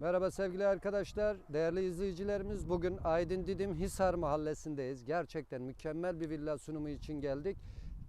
Merhaba sevgili arkadaşlar, değerli izleyicilerimiz. Bugün Aydın Didim Hisar mahallesindeyiz. Gerçekten mükemmel bir villa sunumu için geldik.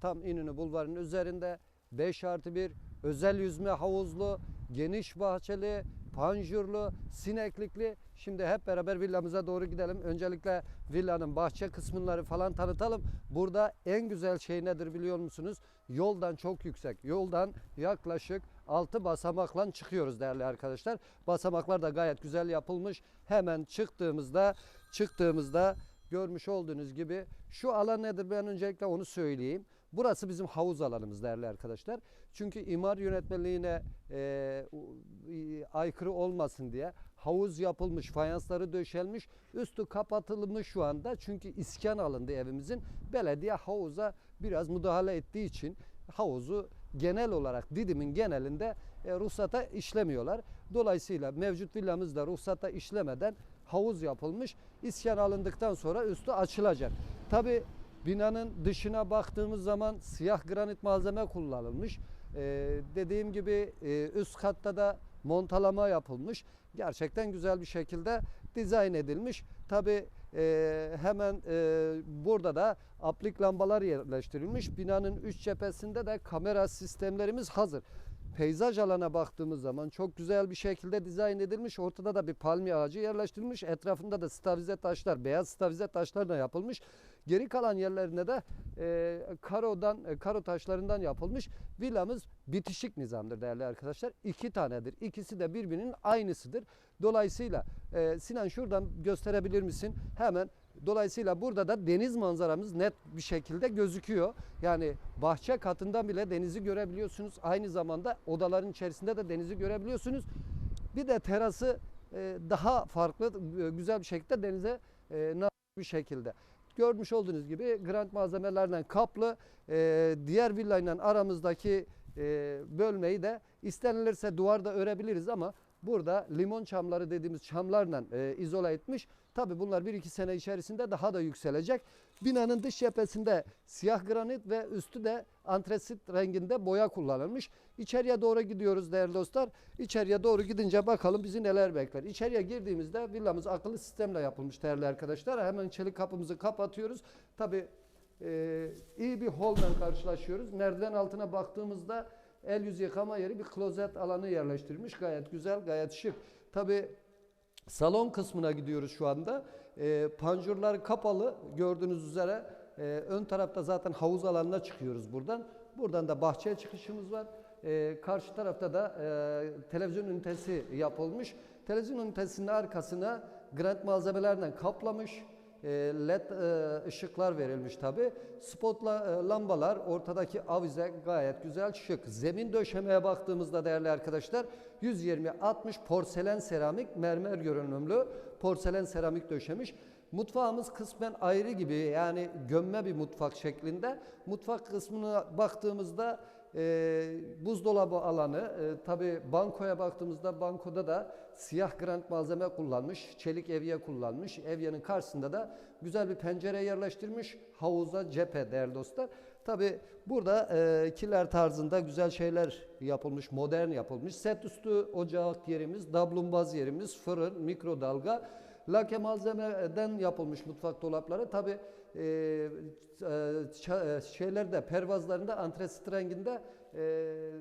Tam İnönü Bulvarı'nın üzerinde 5 artı 1 özel yüzme havuzlu, geniş bahçeli, panjurlu, sineklikli. Şimdi hep beraber villamıza doğru gidelim. Öncelikle villanın bahçe kısımları falan tanıtalım. Burada en güzel şey nedir biliyor musunuz? Yoldan çok yüksek. Yoldan yaklaşık 6 basamakla çıkıyoruz değerli arkadaşlar. Basamaklar da gayet güzel yapılmış. Hemen çıktığımızda çıktığımızda görmüş olduğunuz gibi şu alan nedir ben öncelikle onu söyleyeyim. Burası bizim havuz alanımız değerli arkadaşlar. Çünkü imar yönetmeliğine e, aykırı olmasın diye havuz yapılmış, fayansları döşelmiş, üstü kapatılmış şu anda. Çünkü iskan alındı evimizin. Belediye havuza biraz müdahale ettiği için havuzu genel olarak Didim'in genelinde e, ruhsata işlemiyorlar. Dolayısıyla mevcut villamızda ruhsata işlemeden havuz yapılmış. İskan alındıktan sonra üstü açılacak. Tabi binanın dışına baktığımız zaman siyah granit malzeme kullanılmış. Ee, dediğim gibi e, üst katta da montalama yapılmış. Gerçekten güzel bir şekilde dizayn edilmiş. Tabi hemen e, burada da aplik lambalar yerleştirilmiş. Binanın üç cephesinde de kamera sistemlerimiz hazır. Peyzaj alana baktığımız zaman çok güzel bir şekilde dizayn edilmiş. Ortada da bir palmiye ağacı yerleştirilmiş. Etrafında da stavize taşlar, beyaz stavize taşlarla yapılmış. Geri kalan yerlerine de e, karodan, e, karo taşlarından yapılmış. Villamız bitişik nizamdır değerli arkadaşlar. İki tanedir. İkisi de birbirinin aynısıdır. Dolayısıyla e, Sinan şuradan gösterebilir misin? Hemen Dolayısıyla burada da deniz manzaramız net bir şekilde gözüküyor. Yani bahçe katından bile denizi görebiliyorsunuz. Aynı zamanda odaların içerisinde de denizi görebiliyorsunuz. Bir de terası e, daha farklı, e, güzel bir şekilde denize e, bir şekilde. Görmüş olduğunuz gibi grant malzemelerden kaplı. E, diğer villayla aramızdaki e, bölmeyi de istenilirse duvarda örebiliriz ama burada limon çamları dediğimiz çamlarla e, izole etmiş. Tabi bunlar 1-2 sene içerisinde daha da yükselecek. Binanın dış cephesinde siyah granit ve üstü de antresit renginde boya kullanılmış. İçeriye doğru gidiyoruz değerli dostlar. İçeriye doğru gidince bakalım bizi neler bekler. İçeriye girdiğimizde villamız akıllı sistemle yapılmış değerli arkadaşlar. Hemen çelik kapımızı kapatıyoruz. Tabi e, iyi bir holla karşılaşıyoruz. Merdiven altına baktığımızda el yüz yıkama yeri bir klozet alanı yerleştirilmiş. Gayet güzel, gayet şık. Tabi salon kısmına gidiyoruz şu anda. E, panjurlar kapalı gördüğünüz üzere. E, ön tarafta zaten havuz alanına çıkıyoruz buradan. Buradan da bahçeye çıkışımız var. E, karşı tarafta da e, televizyon ünitesi yapılmış. Televizyon ünitesinin arkasına grant malzemelerden kaplamış. E, LED e, ışıklar verilmiş tabi. Spotla e, lambalar, ortadaki avize gayet güzel şık. Zemin döşemeye baktığımızda değerli arkadaşlar 120-60 porselen seramik mermer görünümlü porselen seramik döşemiş. Mutfağımız kısmen ayrı gibi yani gömme bir mutfak şeklinde. Mutfak kısmına baktığımızda e, buzdolabı alanı, e, tabi bankoya baktığımızda bankoda da siyah grant malzeme kullanmış, çelik evye kullanmış. Evyenin karşısında da güzel bir pencere yerleştirmiş. Havuza cephe değerli dostlar. Tabi burada e, kiler tarzında güzel şeyler yapılmış, modern yapılmış. Set üstü ocak yerimiz, dablumbaz yerimiz, fırın, mikrodalga. Lake malzemeden yapılmış mutfak dolapları. Tabi e, e, şeylerde pervazlarında antresit renginde e,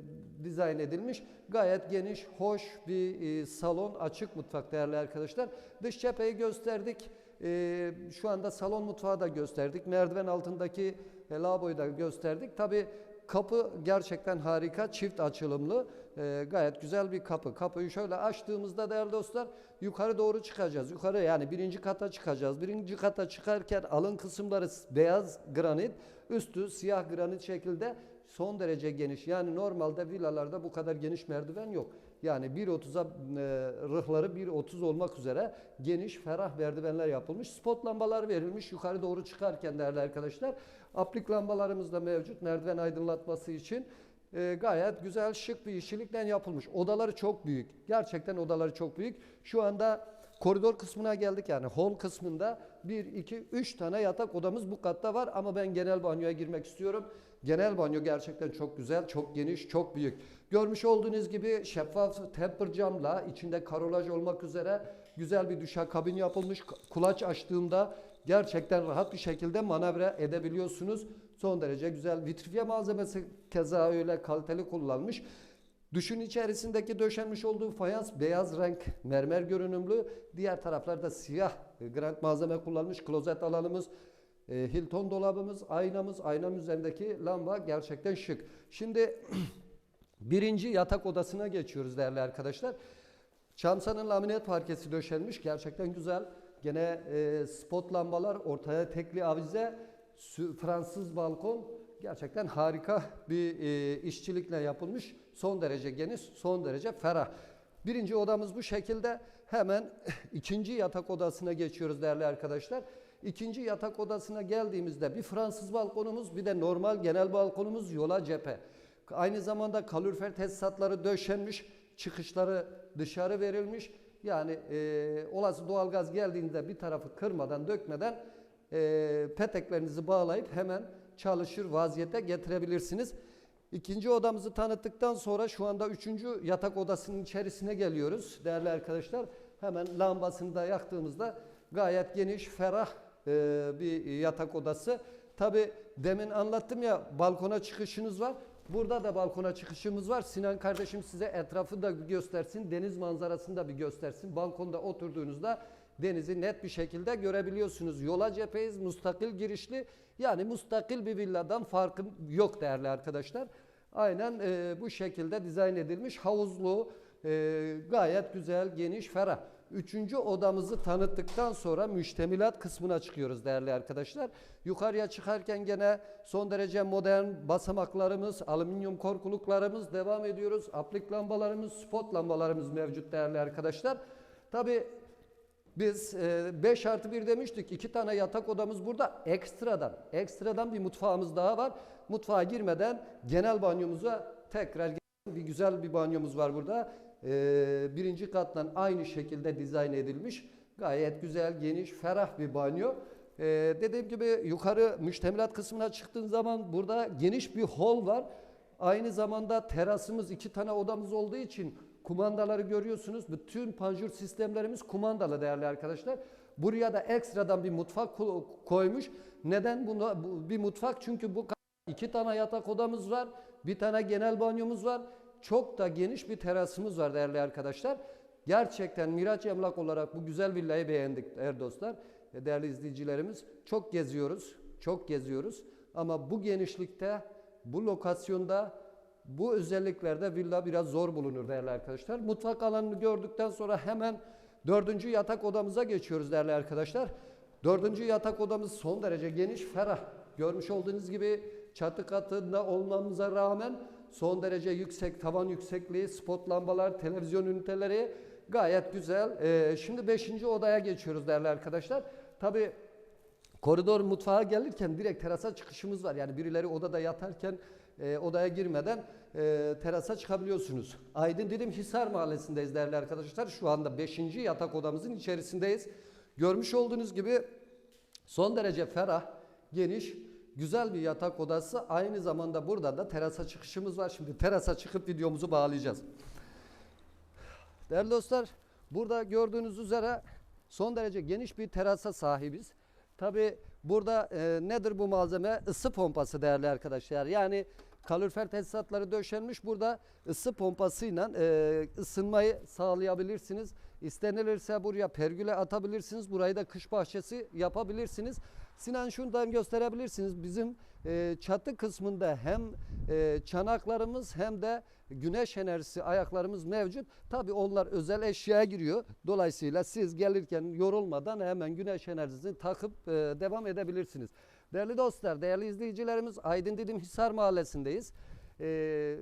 dizayn edilmiş. Gayet geniş, hoş bir e, salon, açık mutfak değerli arkadaşlar. Dış cepheyi gösterdik. E, şu anda salon mutfağı da gösterdik. Merdiven altındaki e, lavaboyu da gösterdik. Tabi Kapı gerçekten harika, çift açılımlı, e, gayet güzel bir kapı. Kapıyı şöyle açtığımızda değerli dostlar yukarı doğru çıkacağız. Yukarı yani birinci kata çıkacağız. Birinci kata çıkarken alın kısımları beyaz granit, üstü siyah granit şekilde son derece geniş. Yani normalde villalarda bu kadar geniş merdiven yok. Yani 1.30'a e, rıhları 1.30 olmak üzere geniş, ferah merdivenler yapılmış. Spot lambalar verilmiş yukarı doğru çıkarken değerli arkadaşlar. Aplik lambalarımız da mevcut merdiven aydınlatması için. E, gayet güzel, şık bir işçilikten yapılmış. Odaları çok büyük. Gerçekten odaları çok büyük. Şu anda koridor kısmına geldik yani hall kısmında 1, 2, 3 tane yatak odamız bu katta var ama ben genel banyoya girmek istiyorum. Genel banyo gerçekten çok güzel, çok geniş, çok büyük. Görmüş olduğunuz gibi şeffaf temper camla içinde karolaj olmak üzere güzel bir duşakabin yapılmış. Kulaç açtığımda gerçekten rahat bir şekilde manevra edebiliyorsunuz. Son derece güzel. Vitrifiye malzemesi keza öyle kaliteli kullanmış. Duşun içerisindeki döşenmiş olduğu fayans beyaz renk mermer görünümlü. Diğer taraflarda siyah granit malzeme kullanmış. Klozet alanımız, e, Hilton dolabımız, aynamız, aynanın üzerindeki lamba gerçekten şık. Şimdi birinci yatak odasına geçiyoruz değerli arkadaşlar. Çamsanın laminat parkesi döşenmiş. Gerçekten güzel. Gene e, spot lambalar, ortaya tekli avize, Fransız balkon. Gerçekten harika bir e, işçilikle yapılmış. Son derece geniş, son derece ferah. Birinci odamız bu şekilde. Hemen ikinci yatak odasına geçiyoruz değerli arkadaşlar. İkinci yatak odasına geldiğimizde bir Fransız balkonumuz bir de normal genel balkonumuz yola cephe. Aynı zamanda kalorifer tesisatları döşenmiş, çıkışları dışarı verilmiş. Yani e, olası doğalgaz geldiğinde bir tarafı kırmadan, dökmeden e, peteklerinizi bağlayıp hemen çalışır vaziyete getirebilirsiniz. İkinci odamızı tanıttıktan sonra şu anda üçüncü yatak odasının içerisine geliyoruz değerli arkadaşlar. Hemen lambasını da yaktığımızda gayet geniş, ferah e, bir yatak odası. Tabi demin anlattım ya balkona çıkışınız var. Burada da balkona çıkışımız var. Sinan kardeşim size etrafı da göstersin. Deniz manzarasını da bir göstersin. Balkonda oturduğunuzda denizi net bir şekilde görebiliyorsunuz. Yola cepheyiz, mustakil girişli. Yani mustakil bir villadan farkı yok değerli arkadaşlar. Aynen e, bu şekilde dizayn edilmiş. Havuzlu, e, gayet güzel, geniş, ferah. Üçüncü odamızı tanıttıktan sonra müştemilat kısmına çıkıyoruz değerli arkadaşlar. Yukarıya çıkarken gene son derece modern basamaklarımız, alüminyum korkuluklarımız devam ediyoruz. Aplik lambalarımız, spot lambalarımız mevcut değerli arkadaşlar. Tabi biz 5 artı 1 demiştik. iki tane yatak odamız burada ekstradan. Ekstradan bir mutfağımız daha var. Mutfağa girmeden genel banyomuza tekrar bir güzel bir banyomuz var burada. Ee, birinci kattan aynı şekilde dizayn edilmiş. Gayet güzel, geniş, ferah bir banyo. Ee, dediğim gibi yukarı müştemilat kısmına çıktığın zaman burada geniş bir hol var. Aynı zamanda terasımız iki tane odamız olduğu için kumandaları görüyorsunuz. Bütün panjur sistemlerimiz kumandalı değerli arkadaşlar. Buraya da ekstradan bir mutfak ko- koymuş. Neden bunu bu, bir mutfak? Çünkü bu iki tane yatak odamız var. Bir tane genel banyomuz var. Çok da geniş bir terasımız var değerli arkadaşlar. Gerçekten Miraç Emlak olarak bu güzel villayı beğendik değerli dostlar. E, Değerli izleyicilerimiz çok geziyoruz. Çok geziyoruz. Ama bu genişlikte, bu lokasyonda, bu özelliklerde villa biraz zor bulunur değerli arkadaşlar. Mutfak alanını gördükten sonra hemen dördüncü yatak odamıza geçiyoruz değerli arkadaşlar. Dördüncü yatak odamız son derece geniş, ferah. Görmüş olduğunuz gibi çatı katında olmamıza rağmen son derece yüksek tavan yüksekliği, spot lambalar, televizyon üniteleri gayet güzel. Ee, şimdi beşinci odaya geçiyoruz değerli arkadaşlar. Tabii Koridor mutfağa gelirken direkt terasa çıkışımız var. Yani birileri odada yatarken e, odaya girmeden e, terasa çıkabiliyorsunuz. Aydın Didim Hisar Mahallesi'ndeyiz değerli arkadaşlar. Şu anda 5. yatak odamızın içerisindeyiz. Görmüş olduğunuz gibi son derece ferah, geniş, güzel bir yatak odası. Aynı zamanda burada da terasa çıkışımız var. Şimdi terasa çıkıp videomuzu bağlayacağız. Değerli dostlar, burada gördüğünüz üzere son derece geniş bir terasa sahibiz. Tabi burada e, nedir bu malzeme? Isı pompası değerli arkadaşlar. Yani kalorifer tesisatları döşenmiş. Burada ısı pompasıyla e, ısınmayı sağlayabilirsiniz. İstenilirse buraya pergüle atabilirsiniz. Burayı da kış bahçesi yapabilirsiniz. Sinan şundan gösterebilirsiniz. Bizim e, çatı kısmında hem e, çanaklarımız hem de güneş enerjisi ayaklarımız mevcut. Tabi onlar özel eşyaya giriyor. Dolayısıyla siz gelirken yorulmadan hemen güneş enerjisini takıp e, devam edebilirsiniz. Değerli dostlar, değerli izleyicilerimiz Aydın Didim Hisar Mahallesi'ndeyiz. E,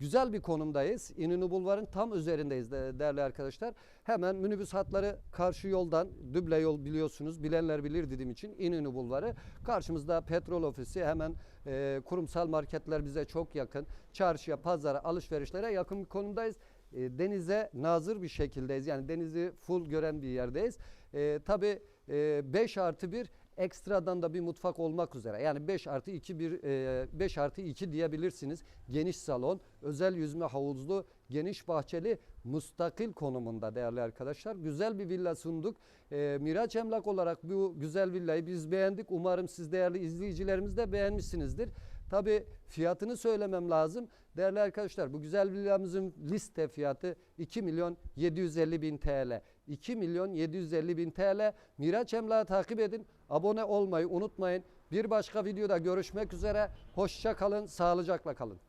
güzel bir konumdayız. İnönü Bulvarı'nın tam üzerindeyiz de- değerli arkadaşlar. Hemen minibüs hatları karşı yoldan, düble yol biliyorsunuz, bilenler bilir dediğim için İnönü Bulvarı. Karşımızda petrol ofisi, hemen e, kurumsal marketler bize çok yakın. Çarşıya, pazara, alışverişlere yakın bir konumdayız. E, denize nazır bir şekildeyiz. Yani denizi full gören bir yerdeyiz. E, tabii 5 artı 1 ekstradan da bir mutfak olmak üzere yani 5 artı 2 bir e, 5 artı 2 diyebilirsiniz. Geniş salon, özel yüzme havuzlu, geniş bahçeli, mustakil konumunda değerli arkadaşlar. Güzel bir villa sunduk. E, Miraç Emlak olarak bu güzel villayı biz beğendik. Umarım siz değerli izleyicilerimiz de beğenmişsinizdir. Tabi fiyatını söylemem lazım. Değerli arkadaşlar bu güzel villamızın liste fiyatı 2 milyon 750 bin TL. 2 milyon 750 bin TL. Miraç Emlak'ı takip edin. Abone olmayı unutmayın. Bir başka videoda görüşmek üzere. Hoşça kalın, sağlıcakla kalın.